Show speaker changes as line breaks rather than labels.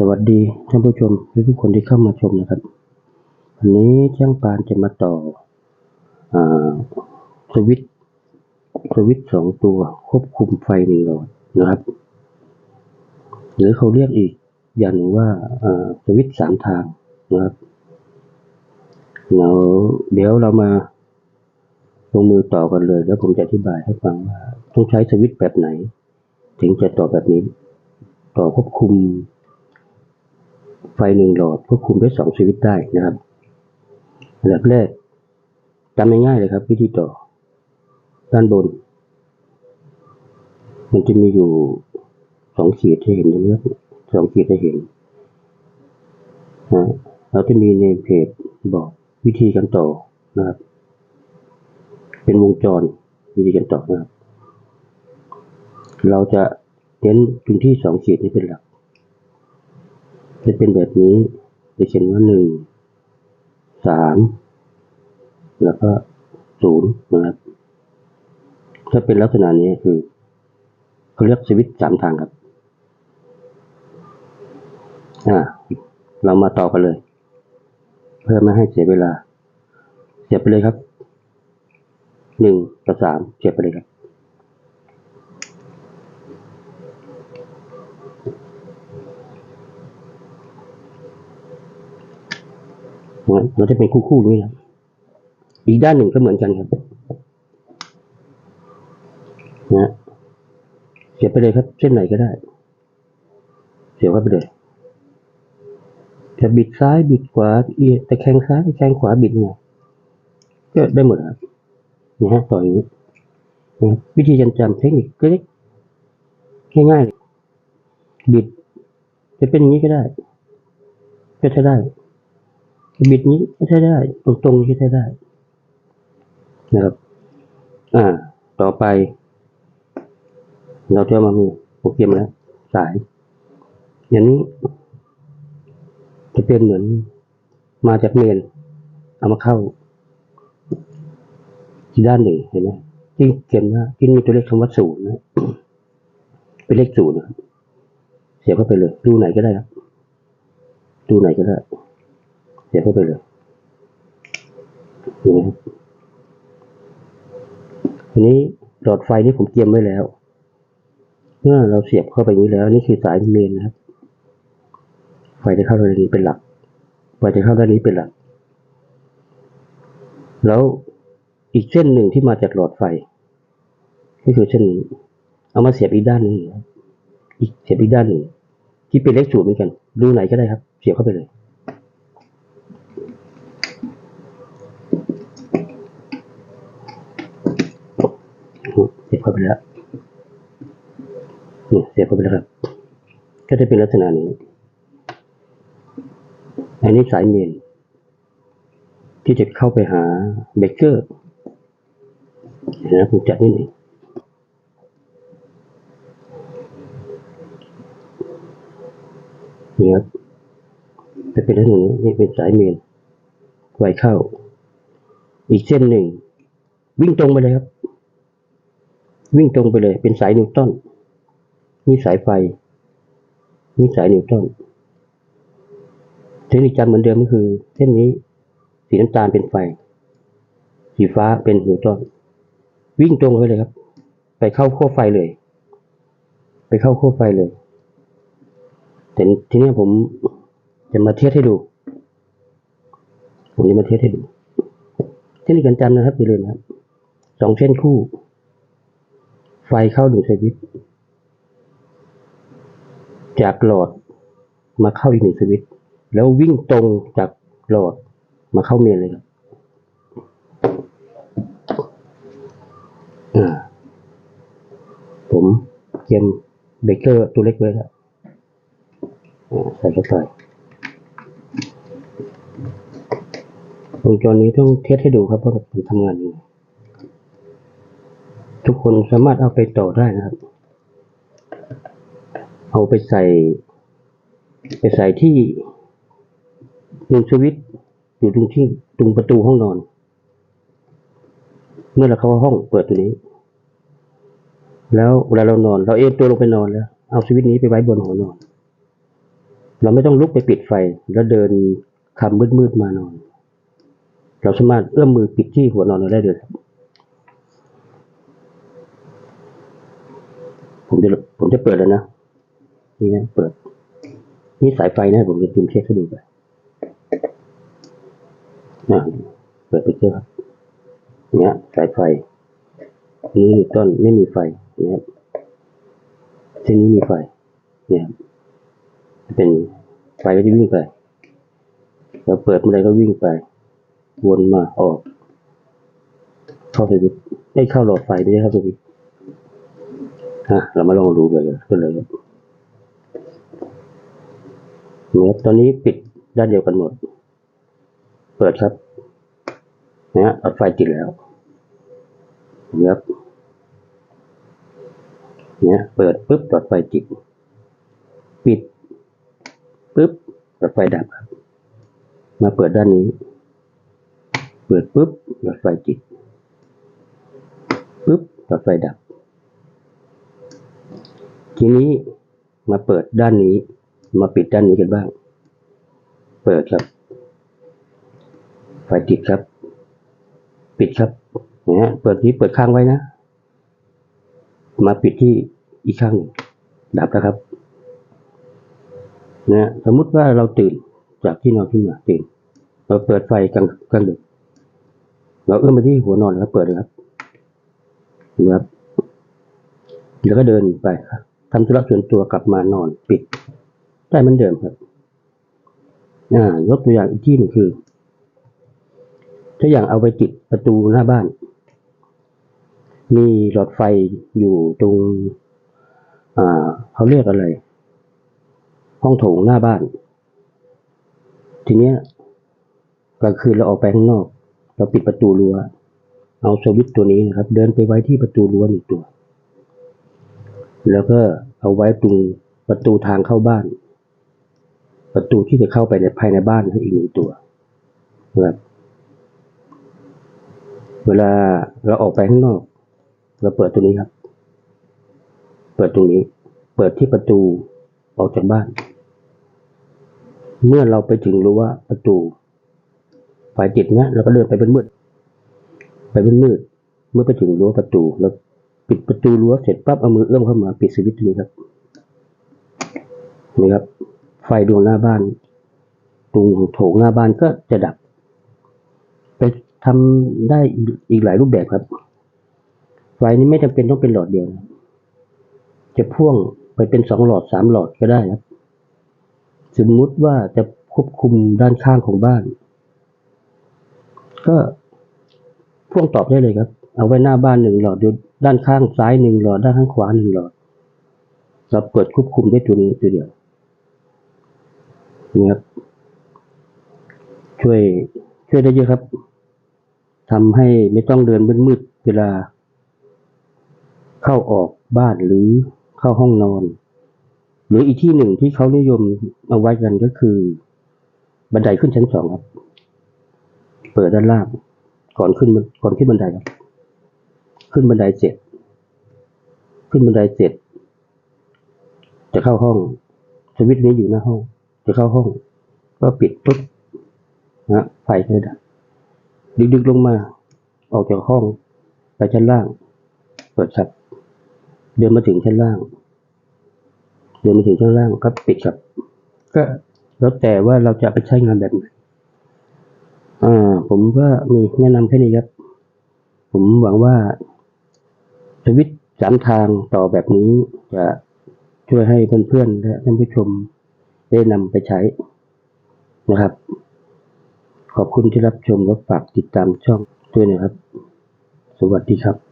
สวัสดีท่านผู้ชมและทุกคนที่เข้ามาชมนะครับวันนี้ช่างปานจะมาต่ออสวิตสวิตสองตัวควบคุมไฟหนึ่งหลอดนะครับ หรือเขาเรียกอีกอย่างหนึ่งว่าอสวิตสามทางนะครับเดี๋ยวเดี๋ยวเรามาลงมือต่อกันเลย แล้วผมจะอธิบายให้ฟังว่า ต้องใช้สวิตแบบไหน ถึงจะต่อแบบนี้ ต่อควบคุม ไฟหนึ่งหลอดควบคุมได้สองสวิตได้นะครับอันดับแรกจำง่ายๆเลยครับ วิธีต่อ ด้านบน มันจะมีอยู่สองขีดให้เห็นตรงนี้สองขีดให้เห็นนะเราจะมีในเพจบอกวิธีการต่อนะครับ เป็นวงจรวิธีการต่อนะครับ เราจะเน้นตรงที่สองขีดนี้เป็นหลัก จะเป็นแบบนี้ จะเขียนว่าหนึ่งสามแล้วก็ศูนย์นะครับ ถ้าเป็นลักษณะนี้คือเขาเรียกสวิตช์สามทางครับ อ่า เรามาต่อกันเลย เพื่อไม่ให้เสียเวลา เสียบไปเลยครับหนึ่งกับสามเสียบไปเลยครับ มันจะเป็นคู่ๆนี้นะอีกด้านหนึ่งก็เหมือนกันครับนะเสียบไปเลยครับเส้นไหนก็ได้ เสียบเข้าไปเลยจะบิดซ้ายบิดขวาเอียงแต่แข้งซ้ายแข้งขวาบิดไงก็ได้หมดครับนะฮะต่ออย่างนี้นะวิธีจำเทคนิคก็เล็กง่ายๆบิดจะเป็นอย่างนี้ก็ได้ ก็ใช้ได้ บิดนี้ก็ใช้ได้ ตรงตรงนี้ก็ใช้ได้ นะครับ อ่า ต่อไป เราจะมามีโปรแกรมแล้วสาย อย่างนี้ จะเป็นเหมือนมาจากเมน เอามาเข้า ที่ด้านหนึ่งเห็นไหมที่เขียนว่าที่มีตัวเลขคำว่าศูนย์นะเป็นเลขศูนย์นะครับเสียบเข้าไปเลย ดูไหนก็ได้ครับ ดูไหนก็ได้ เสียบเข้าไปเลยนี่นะครับทีนี้หลอดไฟนี่ผมเตรียมไว้แล้ว เมื่อเราเสียบเข้าไปนี้แล้ว นี่คือสายเมนนะครับ ไฟจะเข้าด้านนี้เป็นหลัก ไฟจะเข้าด้านนี้เป็นหลัก แล้วอีกเส้นหนึ่งที่มาจากหลอดไฟก็คือเส้นนี้ เอามาเสียบอีกด้านหนึ่งอีกเสียบอีกด้านหนึ่งที่เป็นเลขศูนย์เหมือนกัน ดูไหนก็ได้ครับ เสียบเข้าไปเลย เสียบเข้าไปแล้วนี่ เสียบเข้าไปแล้วครับ ก็จะเป็นลักษณะนี้ อันนี้สายเมน ที่จะเข้าไปหาเบเกอร์นะผมจัดนิดหนึ่งนี่ครับจะเป็นลักษณะนี้นี่เป็นสายเมนไวเข้า อีกเส้นหนึ่ง วิ่งตรงไปเลยครับ วิ่งตรงไปเลย เป็นสายนิวตัน นี่สายไฟนี่สายนิวตันเทคนิคจำเหมือนเดิมก็คือ เส้นนี้ สีน้ำตาลเป็นไฟ สีฟ้าเป็นนิวตันวิ่งตรงไปเลยครับ ไปเข้าขั้วไฟเลย ไปเข้าขั้วไฟเลย แต่ทีนี้ผมจะมาเทียบให้ดู ผมจะมาเทียบให้ดู เทคนิคการจำนะครับอย่าลืมนะครับสองเส้นคู่ ไฟเข้าหนึ่งสวิตช์ จากหลอดมาเข้าอีกหนึ่งสวิตช์แล้ววิ่งตรงจากหลอดมาเข้าเมนเลยครับผมเตรียมเบเกอร์ตัวเล็กไว้แล้วใส่เข้าไปวงจรนี้ต้องเทสให้ดูครับว่ามันทำงานยังไงทุกคนสามารถเอาไปต่อได้นะครับ เอาไปใส่ ไปใส่ที่หนึ่งสวิตช์อยู่ตรงที่ตรงประตูห้องนอน เมื่อเราเข้าห้องเปิดตัวนี้ แล้วเวลาเรานอน เราเอนตัวลงไปนอนแล้ว เอาสวิตช์นี้ไปไว้บนหัวนอน เราไม่ต้องลุกไปปิดไฟ แล้วเดินคำมืดๆมานอน เราสามารถเอื้อมมือปิดที่หัวนอนเราได้เลยผมจะผมจะเปิดแล้วนะ นี่นะเปิด นี่สายไฟนะผมจะซูมเช็คให้ดูไปนะเปิดไปเจอครับเนี่ยสายไฟ นี่ต้นไม่มีไฟนะครับเส้นนี้มีไฟ เนี่ยเป็นไฟก็จะวิ่งไปเราเปิดเมื่อไรก็วิ่งไป วนมาออก เข้าสวิตไม่เข้าหลอดไฟไม่ได้เข้าสวิตช์ฮะเรามาลองดูเลยกันเลยครับ นี่ยครับตอนนี้ปิดด้านเดียวกันหมด เปิดครับเนี่ยหลอดไฟติดแล้วเนี่ยครับเนี่ยเปิดปุ๊บหลอดไฟติด ปิดปุ๊บหลอดไฟดับครับ มาเปิดด้านนี้ เปิดปุ๊บหลอดไฟติดปุ๊บหลอดไฟดับ ทีนี้มาเปิดด้านนี้ มาปิดด้านนี้กันบ้าง เปิดครับ ไฟติดครับ ปิดครับเนี่ยเปิดนี้เปิดข้างไว้นะ มาปิดที่อีกข้างดับแล้วครับนะสมมุติว่าเราตื่นจากที่นอนขึ้นมาตื่น เราเปิดไฟกลางกลางดึกเราเอื้อมมาที่หัวนอนแล้วเปิดเลยครับนะครับแล้วก็เดินไปครับทำธุระส่วนตัวกลับมานอนปิด ได้เหมือนเดิมครับอ่ายกตัวอย่างอีกที่หนึ่งคือ ถ้าอย่างเอาไปติดประตูหน้าบ้าน มีหลอดไฟอยู่ตรง อ่าเขาเรียกอะไร ห้องโถงหน้าบ้าน ทีเนี้ยกลางคืนเราออกไปข้างนอก เราปิดประตูรั้วเอาสวิตตัวนี้นะครับ เดินไปไว้ที่ประตูรั้วหนึ่งตัว แล้วก็เอาไว้ตรงประตูทางเข้าบ้าน ประตูที่จะเข้าไปในภายในบ้านให้อีกหนึ่งตัวนะครับเวลาเราออกไปข้างนอก เราเปิดตัวนี้ครับ เปิดตรงนี้ เปิดที่ประตูออกจากบ้าน เมื่อเราไปถึงรู้ว่าประตูไฟติดเนี่ยเราก็เดินไปเป็นมืด ไปเป็นมืด เมื่อไปถึงรั้วประตูแล้วปิดประตูรั้วเสร็จปั๊บเอามือเอื้อมเข้ามาปิดสวิตช์ตรงนี้ครับนี่ครับ ไฟดวงหน้าบ้านตรงโถงหน้าบ้านก็จะดับ ไปทำได้อีกอีกหลายรูปแบบครับ ไฟนี้ไม่จำเป็นต้องเป็นหลอดเดียว จะพ่วงไปเป็นสองหลอดสามหลอดก็ได้ครับ สมมุติว่าจะควบคุมด้านข้างของบ้าน ก็พ่วงตอบได้เลยครับ เอาไว้หน้าบ้านหนึ่งหลอดอยู่ด้านข้างซ้ายหนึ่งหลอดด้านข้างขวาหนึ่งหลอดเราเปิดควบคุมได้ตัวนี้ตัวเดียว นี่ครับ ช่วยช่วยได้เยอะครับทำให้ไม่ต้องเดินมืดๆเวลา เข้าออกบ้านหรือเข้าห้องนอน หรืออีกที่หนึ่งที่เขานิยมเอาไว้กันก็คือ บันไดขึ้นชั้นสองครับ เปิดด้านล่างก่อนขึ้นก่อนขึ้นบันไดครับ ขึ้นบันไดเสร็จ ขึ้นบันไดเสร็จ จะเข้าห้องสวิตช์นี้อยู่หน้าห้อง จะเข้าห้อง ก็ปิดปุ๊บนะไฟก็ดับดึกๆลงมา ออกจากห้อง ไปชั้นล่าง เปิดครับเดินมาถึงชั้นล่าง เดินมาถึงชั้นล่างก็ปิดครับก็แล้วแต่ว่าเราจะไปใช้งานแบบไหนอ่า ผมก็มีแนะนำแค่นี้ครับ ผมหวังว่าสวิตช์สามทางต่อแบบนี้จะช่วยให้เพื่อนๆและท่านผู้ชม ได้นำไปใช้นะครับ ขอบคุณที่รับชมและฝากติดตามช่องด้วยนะครับ สวัสดีครับ